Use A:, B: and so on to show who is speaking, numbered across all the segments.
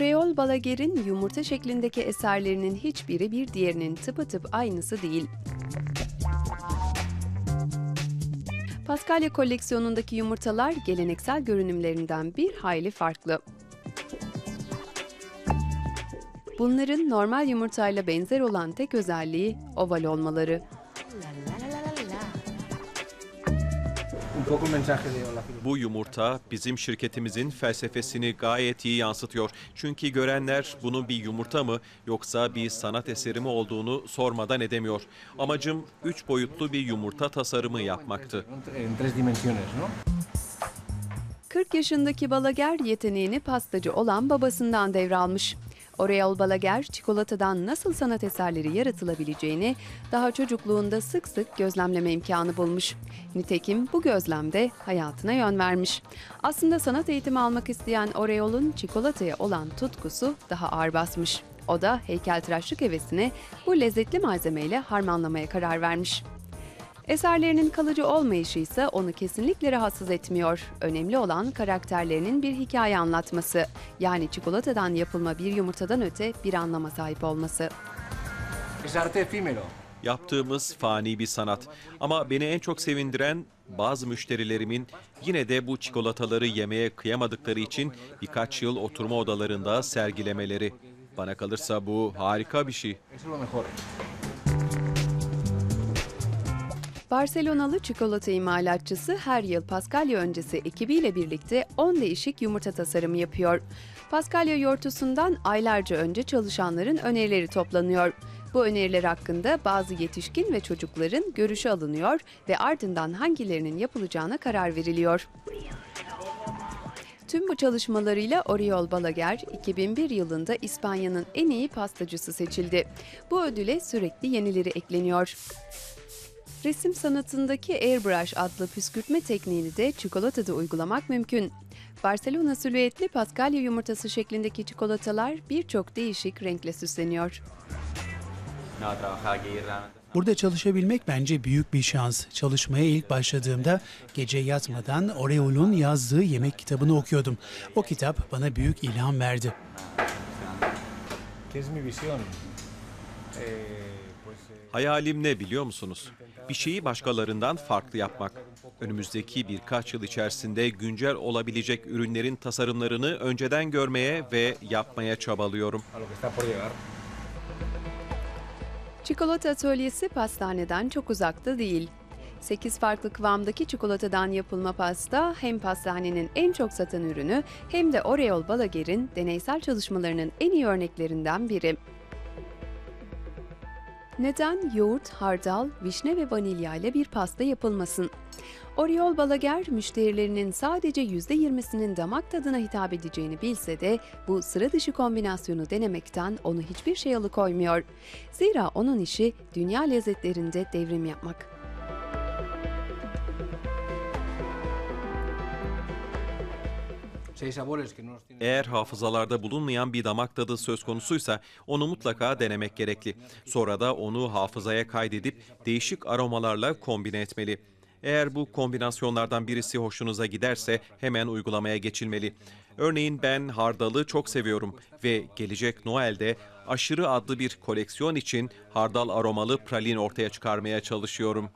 A: Oreol Balaguer'in yumurta şeklindeki eserlerinin hiçbiri bir diğerinin tıpatıp aynısı değil. Paskalya koleksiyonundaki yumurtalar geleneksel görünümlerinden bir hayli farklı. Bunların normal yumurtayla benzer olan tek özelliği oval olmaları.
B: Bu yumurta bizim şirketimizin felsefesini gayet iyi yansıtıyor. Çünkü görenler bunun bir yumurta mı yoksa bir sanat eseri mi olduğunu sormadan edemiyor. Amacım üç boyutlu bir yumurta tasarımı yapmaktı.
C: En tres dimensiones, ¿no?
A: 40 yaşındaki Balaguer yeteneğini pastacı olan babasından devralmış. Oreol Balaguer, çikolatadan nasıl sanat eserleri yaratılabileceğini daha çocukluğunda sık sık gözlemleme imkanı bulmuş. Nitekim bu gözlemde hayatına yön vermiş. Aslında sanat eğitimi almak isteyen Oreol'un çikolataya olan tutkusu daha ağır basmış. O da heykeltıraşlık hevesini bu lezzetli malzemeyle harmanlamaya karar vermiş. Eserlerinin kalıcı olmayışı ise onu kesinlikle rahatsız etmiyor. Önemli olan karakterlerinin bir hikaye anlatması. Yani çikolatadan yapılma bir yumurtadan öte bir anlama sahip olması.
B: Yaptığımız fani bir sanat. Ama beni en çok sevindiren bazı müşterilerimin yine de bu çikolataları yemeye kıyamadıkları için birkaç yıl oturma odalarında sergilemeleri. Bana kalırsa bu harika bir şey.
A: Barcelonalı çikolata imalatçısı her yıl Paskalya öncesi ekibiyle birlikte 10 değişik yumurta tasarımı yapıyor. Paskalya yortusundan aylarca önce çalışanların önerileri toplanıyor. Bu öneriler hakkında bazı yetişkin ve çocukların görüşü alınıyor ve ardından hangilerinin yapılacağına karar veriliyor. Tüm bu çalışmalarıyla Oriol Balaguer 2001 yılında İspanya'nın en iyi pastacısı seçildi. Bu ödüle sürekli yenileri ekleniyor. Resim sanatındaki airbrush adlı püskürtme tekniğini de çikolatada uygulamak mümkün. Barcelona silüetli paskalya yumurtası şeklindeki çikolatalar birçok değişik renkle süsleniyor.
D: Burada çalışabilmek bence büyük bir şans. Çalışmaya ilk başladığımda gece yatmadan Oreol'un yazdığı yemek kitabını okuyordum. O kitap bana büyük ilham verdi.
B: Hayalim ne biliyor musunuz? Bir şeyi başkalarından farklı yapmak. Önümüzdeki birkaç yıl içerisinde güncel olabilecek ürünlerin tasarımlarını önceden görmeye ve yapmaya çabalıyorum.
A: Çikolata atölyesi pastaneden çok uzakta değil. 8 farklı kıvamdaki çikolatadan yapılma pasta hem pastanenin en çok satan ürünü hem de Oreol Balaguer'in deneysel çalışmalarının en iyi örneklerinden biri. Neden yoğurt, hardal, vişne ve vanilya ile bir pasta yapılmasın? Oriol Balaguer müşterilerinin sadece %20'sinin damak tadına hitap edeceğini bilse de bu sıra dışı kombinasyonu denemekten onu hiçbir şey alıkoymuyor. Zira onun işi dünya lezzetlerinde devrim yapmak.
B: Eğer hafızalarda bulunmayan bir damak tadı söz konusuysa onu mutlaka denemek gerekli. Sonra da onu hafızaya kaydedip değişik aromalarla kombine etmeli. Eğer bu kombinasyonlardan birisi hoşunuza giderse hemen uygulamaya geçilmeli. Örneğin ben hardalı çok seviyorum ve gelecek Noel'de aşırı adlı bir koleksiyon için hardal aromalı pralin ortaya çıkarmaya çalışıyorum.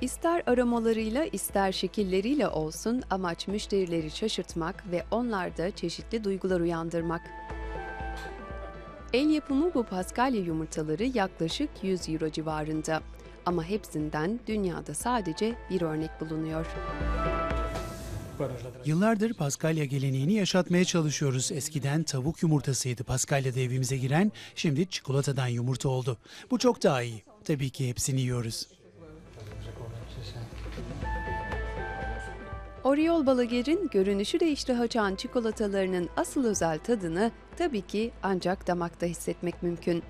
A: İster aromalarıyla ister şekilleriyle olsun amaç müşterileri şaşırtmak ve onlarda çeşitli duygular uyandırmak. El yapımı bu paskalya yumurtaları yaklaşık 100 euro civarında. Ama hepsinden dünyada sadece bir örnek bulunuyor.
D: Yıllardır Paskalya geleneğini yaşatmaya çalışıyoruz. Eskiden tavuk yumurtasıydı Paskalya'da evimize giren, şimdi çikolatadan yumurta oldu. Bu çok daha iyi. Tabii ki hepsini yiyoruz.
A: Oriol Balaguer'in görünüşü de iştah açan çikolatalarının asıl özel tadını tabii ki ancak damakta hissetmek mümkün.